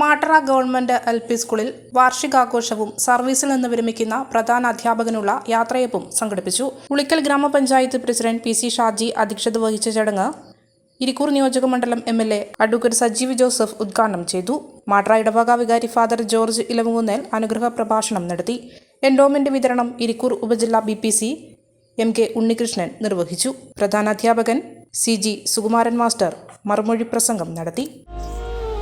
Mattara government L P സ്കൂളിൽ വാർഷികാഘോഷവും സർവീസിൽ നിന്ന് വിരമിക്കുന്ന പ്രധാന അധ്യാപകനുള്ള യാത്രയപ്പും സംഘടിപ്പിച്ചു. ഉളിക്കൽ ഗ്രാമപഞ്ചായത്ത് പ്രസിഡന്റ് പി സി ഷാജി അധ്യക്ഷത വഹിച്ച ചടങ്ങ് ഇരിക്കൂർ നിയോജക മണ്ഡലം M L A advocate Sajeev Joseph ഉദ്ഘാടനം ചെയ്തു. മാട്ര ഇടവക വികാരി ഫാദർ ജോർജ് ഇലവുകുന്നേൽ അനുഗ്രഹ പ്രഭാഷണം നടത്തി. എൻഡോമെന്റ് വിതരണം ഇരിക്കൂർ ഉപജില്ലാ B P C M K Unnikrishnan നിർവഹിച്ചു. പ്രധാനാധ്യാപകൻ സി ജി സുകുമാരൻ മാസ്റ്റർ മറുമൊഴി പ്രസംഗം നടത്തി.